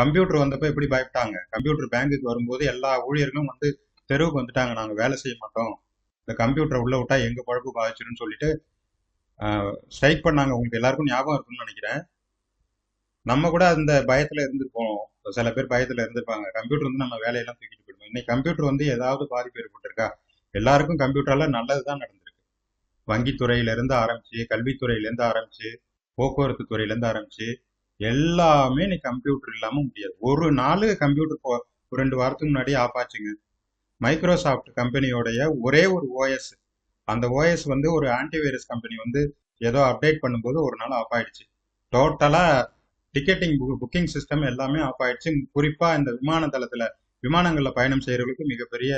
Computer வந்தப்ப எப்படி பயப்பட்டாங்க? Computer பேங்குக்கு வரும்போது எல்லா ஊழியர்களும் வந்து தெருவுக்கு வந்துட்டாங்க. நாங்க வேலை செய்ய மாட்டோம். இந்த கம்ப்யூட்டரை உள்ள விட்டா எங்க பழப்பு பாதிச்சிருன்னு சொல்லிட்டு ஸ்ட்ரைக் பண்ணாங்க. உங்களுக்கு எல்லாருக்கும் ஞாபகம் இருக்கும்னு நினைக்கிறேன். நம்ம கூட அந்த பயத்துல இருந்திருப்போம். சில பேர் பயத்துல இருந்திருப்பாங்க. கம்ப்யூட்டர் வந்து நம்ம வேலையெல்லாம் தூக்கிட்டு போயிடுவோம். இன்னைக்கு கம்ப்யூட்டர் வந்து ஏதாவது பாதிப்பு ஏற்பட்டிருக்கா? எல்லாருக்கும் கம்ப்யூட்டர்ல நல்லதுதான் நடந்திருக்கு. வங்கித்துறையில இருந்து ஆரம்பிச்சு கல்வித்துறையில இருந்து ஆரம்பிச்சு போக்குவரத்து துறையில இருந்து ஆரம்பிச்சு எல்லாமே நீ கம்ப்யூட்டர் இல்லாம முடியாது. ஒரு நாள் கம்ப்யூட்டர் போ ஒரு ரெண்டு வாரத்துக்கு முன்னாடி ஆஃப் ஆச்சுங்க. மைக்ரோசாஃப்ட் கம்பெனியோடைய ஒரே ஒரு ஓஎஸ் அந்த ஓஎஸ் வந்து ஒரு ஆன்டிவைரஸ் கம்பெனி வந்து ஏதோ அப்டேட் பண்ணும்போது ஒரு நாள் ஆஃப் ஆயிடுச்சு. டோட்டலா டிக்கெட்டிங் புக்கிங் சிஸ்டம் எல்லாமே ஆஃப் ஆயிடுச்சு. குறிப்பா இந்த விமான தளத்துல விமானங்கள்ல பயணம் செய்யறவங்களுக்கு மிகப்பெரிய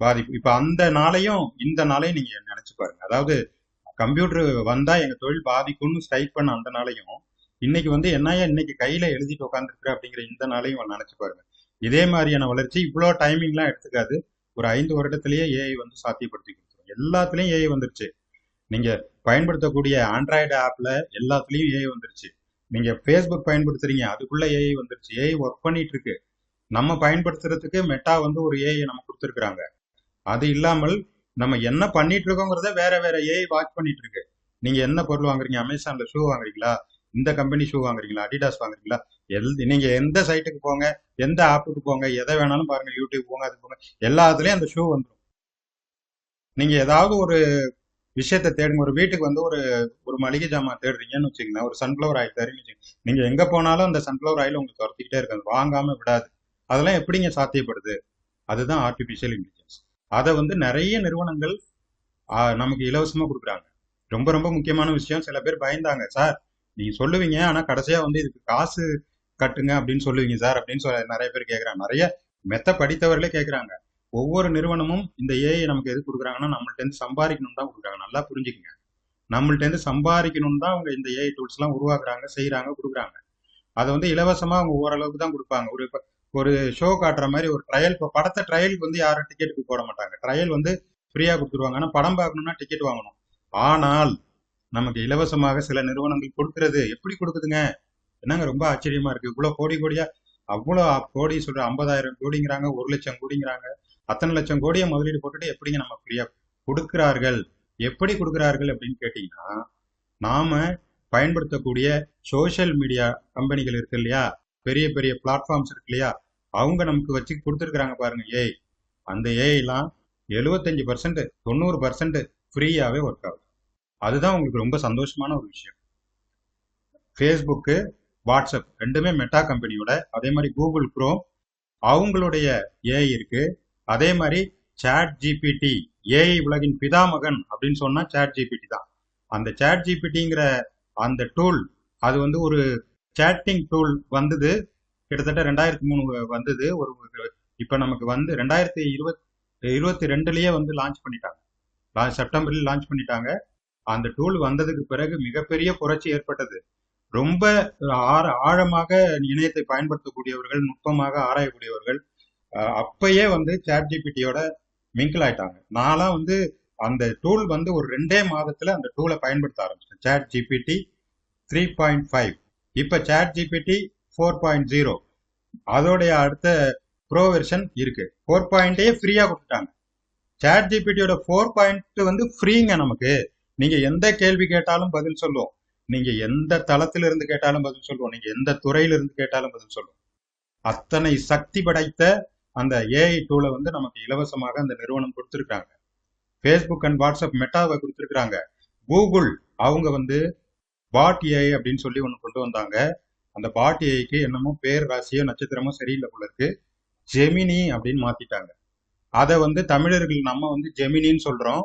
பாதிப்பு. இப்ப அந்த நாளையும் இந்த நாளையும் நீங்க நினைச்சு பாருங்க. அதாவது கம்ப்யூட்டர் வந்தா எங்க தொழில் பாதிக்கும்னு ஸ்ட்ரைக் பண்ண அந்த நாளையும் இன்னைக்கு வந்து என்னையா இன்னைக்கு கையில எழுதிட்டு உட்காந்துருக்குற அப்படிங்கிற இந்த நாளையும் நினைச்சு பாருங்க. இதே மாதிரியான வளர்ச்சி இவ்வளோ டைமிங்லாம் எடுத்துக்காது. ஒரு ஐந்து வருடத்திலேயே ஏஐ வந்து சாத்தியப்படுத்தி கொடுத்துரும் எல்லாத்துலயும் ஏஐ வந்துருச்சு. நீங்க பயன்படுத்தக்கூடிய ஆண்ட்ராய்டு ஆப்ல எல்லாத்துலயும் ஏஐ வந்துருச்சு. நீங்க ஃபேஸ்புக் பயன்படுத்துறீங்க அதுக்குள்ள ஏஐ வந்துருச்சு. ஏஐ ஒர்க் பண்ணிட்டு இருக்கு. நம்ம பயன்படுத்துறதுக்கு மெட்டா வந்து ஒரு ஏஐ நம்ம கொடுத்துருக்குறாங்க. அது இல்லாமல் நம்ம என்ன பண்ணிட்டு இருக்கோங்கிறத வேற வேற ஏஐ வாட்ச் பண்ணிட்டு இருக்கு. நீங்க என்ன பொருள் வாங்குறீங்க? அமேசான்ல ஷூ வாங்குறீங்களா? இந்த கம்பெனி ஷூ வாங்குறீங்களா? அடிடாஸ் வாங்குறீங்களா? எல் நீங்க எந்த சைட்டுக்கு போங்க எந்த ஆப்புக்கு போங்க எதை வேணாலும் பாருங்க யூடியூப் போங்க அது போங்க எல்லாத்துலயும் அந்த ஷூ வந்துடும் நீங்க ஏதாவது ஒரு விஷயத்த தேடுங்க. ஒரு வீட்டுக்கு வந்து ஒரு ஒரு மளிகை ஜாமான் தேடுறீங்கன்னு வச்சுக்கோங்க ஒரு சன்ஃபிளவர் ஆயில் தேடுறீங்கன்னு வச்சுக்கோங்க. நீங்க எங்க போனாலும் அந்த சன்ஃபிளவர் ஆயில் உங்களுக்கு துரத்திக்கிட்டே இருக்காது வாங்காம விடாது. அதெல்லாம் எப்படிங்க சாத்தியப்படுது? அதுதான் ஆர்டிபிஷியல் இன்டெலிஜென்ஸ் அதை வந்து நிறைய நிறுவனங்கள் நமக்கு இலவசமா கொடுக்குறாங்க. ரொம்ப ரொம்ப முக்கியமான விஷயம். சில பேர் பயந்தாங்க. சார் நீங்க சொல்லுவீங்க ஆனா கடைசியா வந்து இதுக்கு காசு கட்டுங்க அப்படின்னு சொல்லுவீங்க சார் அப்படின்னு சொல்ல நிறைய பேர் கேட்குறாங்க நிறைய மெத்த படித்தவர்களே கேட்குறாங்க ஒவ்வொரு நிறுவனமும் இந்த ஏஐ நமக்கு எது கொடுக்குறாங்கன்னா நம்மள்ட்ட இருந்து சம்பாதிக்கணும் தான் கொடுக்குறாங்க. நல்லா புரிஞ்சுக்கங்க. நம்மள்ட்ட இருந்து சம்பாதிக்கணும் தான் அவங்க இந்த ஏஐ டூல்ஸ் எல்லாம் உருவாக்குறாங்க செய்யறாங்க கொடுக்குறாங்க. அதை வந்து இலவசமா அவங்க ஓரளவுக்கு தான் கொடுப்பாங்க. ஒரு ஒரு ஷோ காட்டுற மாதிரி ஒரு ட்ரையல் இப்போ படத்தை ட்ரையலுக்கு வந்து யாரும் டிக்கெட்டுக்கு போட மாட்டாங்க. ட்ரையல் வந்து ஃப்ரீயா கொடுத்துருவாங்க. ஆனா படம் பார்க்கணும்னா டிக்கெட் வாங்கணும். ஆனால் நமக்கு இலவசமாக சில நிறுவனங்கள் கொடுக்கறது. எப்படி கொடுக்குதுங்க? என்னங்க ரொம்ப ஆச்சரியமா இருக்கு. இவ்வளவு கோடி கோடியா? அவ்வளோ கோடி சொல்ற ஐம்பதாயிரம் கோடிங்கிறாங்க ஒரு லட்சம் கோடிங்கிறாங்க. அத்தனை லட்சம் கோடியை முதலீடு போட்டுட்டு எப்படிங்க நம்ம ஃப்ரீயா கொடுக்கிறார்கள்? எப்படி கொடுக்கிறார்கள் அப்படின்னு கேட்டீங்கன்னா நாம பயன்படுத்தக்கூடிய சோஷியல் மீடியா கம்பெனிகள் இருக்கு இல்லையா? பெரிய பெரிய பிளாட்ஃபார்ம்ஸ் இருக்கு இல்லையா? அவங்க நமக்கு வச்சு கொடுத்துருக்குறாங்க பாருங்க ஏஐ அந்த ஏஐலாம் எழுபத்தஞ்சு பர்சன்ட் தொண்ணூறு பர்சன்ட் ஃப்ரீயாவே ஒர்க் ஆகும் அதுதான் உங்களுக்கு ரொம்ப சந்தோஷமான ஒரு விஷயம். ஃபேஸ்புக்கு வாட்ஸ்அப் ரெண்டுமே மெட்டா கம்பெனியோட அதே மாதிரி கூகுள் குரோம் அவங்களுடைய ஏஐ இருக்கு. அதே மாதிரி சாட் ஜிபிடி ஏஐ உலகின் பிதாமகன் அப்படின்னு சொன்னா சாட் ஜிபிடி தான். அந்த சாட் ஜிபிடிங்கிற அந்த டூல் அது வந்து ஒரு சேட்டிங் டூல் வந்தது. கிட்டத்தட்ட ரெண்டாயிரத்தி மூணு வந்தது. ஒரு இப்போ இப்ப நமக்கு வந்து ரெண்டாயிரத்தி இருபத் இருபத்தி ரெண்டுலயே வந்து லான்ச் பண்ணிட்டாங்க. லா- லான்ச் பண்ணிட்டாங்க. அந்த டூல் வந்ததுக்கு பிறகு மிகப்பெரிய புரட்சி ஏற்பட்டது. ரொம்ப ஆழ- ஆழமாக இணையத்தை பயன்படுத்தக்கூடியவர்கள் நுட்பமாக ஆராயக்கூடியவர்கள் அப்பயே வந்து சாட் ஜிபிடியோட மிங்கிள் ஆயிட்டாங்க. நான்லாம் வந்து அந்த டூல் வந்து ஒரு ரெண்டே மாதத்துல அந்த டூலை பயன்படுத்த ஆரம்பிச்சேன் chat GPT three point five இப்போ chat GPT four point zero அதோடைய அடுத்த ப்ரோ வெர்ஷன் இருக்கு. ஃபோர் பாயிண்டே ஃப்ரீயா கொடுத்துட்டாங்க. சாட் ஜிபிடியோட ஃபோர் பாயிண்ட் வந்து ஃப்ரீங்க நமக்கு. நீங்க எந்த கேள்வி கேட்டாலும் பதில் சொல்லுவோம். நீங்க எந்த தளத்தில இருந்து கேட்டாலும் பதில் சொல்லுவோம். நீங்க எந்த துறையில இருந்து கேட்டாலும் பதில் சொல்லுவோம். அத்தனை சக்தி படைத்த அந்த ஏஐ டூலை வந்து நமக்கு இலவசமாக அந்த நிறுவனம் கொடுத்துருக்காங்க ஃபேஸ்புக் அண்ட் வாட்ஸ்அப் மெட்டாவை கொடுத்துருக்காங்க கூகுள் அவங்க வந்து பாட் ஏஐ அப்படின்னு சொல்லி ஒன்று கொண்டு வந்தாங்க. அந்த பாட் ஏஐக்கு என்னமோ பேர் ராசியோ நட்சத்திரமோ சரியில்லை போல இருக்கு. ஜெமினி அப்படின்னு மாத்திட்டாங்க. அதை வந்து தமிழர்கள் நம்ம வந்து ஜெமினின்னு சொல்றோம்.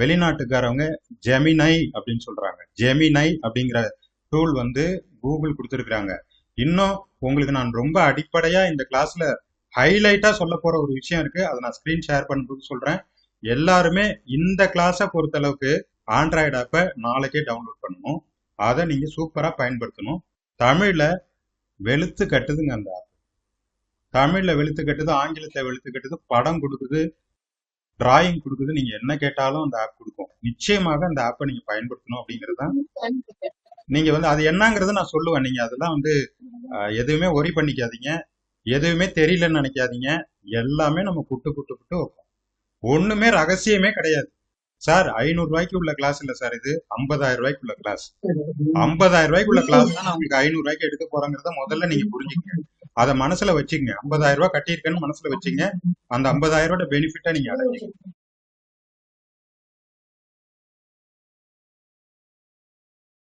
வெளிநாட்டுக்காரவங்க ஜெமினை அப்படின்னு சொல்றாங்க. ஜெமினை அப்படிங்கிற டூல் வந்து கூகுள் கொடுத்துருக்குறாங்க. இன்னும் உங்களுக்கு நான் ரொம்ப அடிப்படையா இந்த கிளாஸ்ல ஹைலைட்டா சொல்ல போற ஒரு விஷயம் இருக்கு. அதை நான் ஸ்கிரீன் ஷேர் பண்ணும்போது சொல்றேன். எல்லாருமே இந்த கிளாஸை பொறுத்தளவுக்கு ஆண்ட்ராய்டு ஆப்பை நாளைக்கே டவுன்லோட் பண்ணணும். அதை நீங்க சூப்பரா பயன்படுத்தணும். தமிழ்ல வெளுத்து கட்டுதுங்க அந்த ஆப் தமிழ்ல வெளுத்து கட்டுது ஆங்கிலத்தை வெளுத்து கட்டுது படம் கொடுக்குது டிராயிங் கொடுக்குது நீங்க என்ன கேட்டாலும் அந்த ஆப் கொடுக்கும். நிச்சயமாக அந்த ஆப்பை நீங்க பயன்படுத்தணும் அப்படிங்கிறது தான் நீங்க வந்து அது என்னங்கிறத நான் சொல்லுவேன். நீங்க அதெல்லாம் வந்து எதுவுமே ஒரி பண்ணிக்காதீங்க. எதுவுமே தெரியலன்னு நினைக்காதீங்க. எல்லாமே நம்ம குட்டு குட்டு புட்டு வைப்போம். ஒண்ணுமே ரகசியமே கிடையாது. சார் ஐநூறு ரூபாய்க்கு உள்ள கிளாஸ் இல்ல சார் இது. ஐம்பதாயிரம் ரூபாய்க்கு உள்ள கிளாஸ் ஐம்பதாயிரம் ரூபாய்க்கு உள்ள கிளாஸ் தான் நான் உங்களுக்கு ஐநூறு ரூபாய்க்கு எடுக்க போறேங்கிறத முதல்ல நீங்க புரிஞ்சுக்கங்க அதை மனசுல வச்சுங்க. ஐம்பதாயிரம் ரூபாய் கட்டியிருக்கேன்னு மனசுல வச்சுங்க. அந்த ஐம்பதாயிரம் ரூபாய் பெனிஃபிட்டா நீங்க அடைஞ்சிங்க.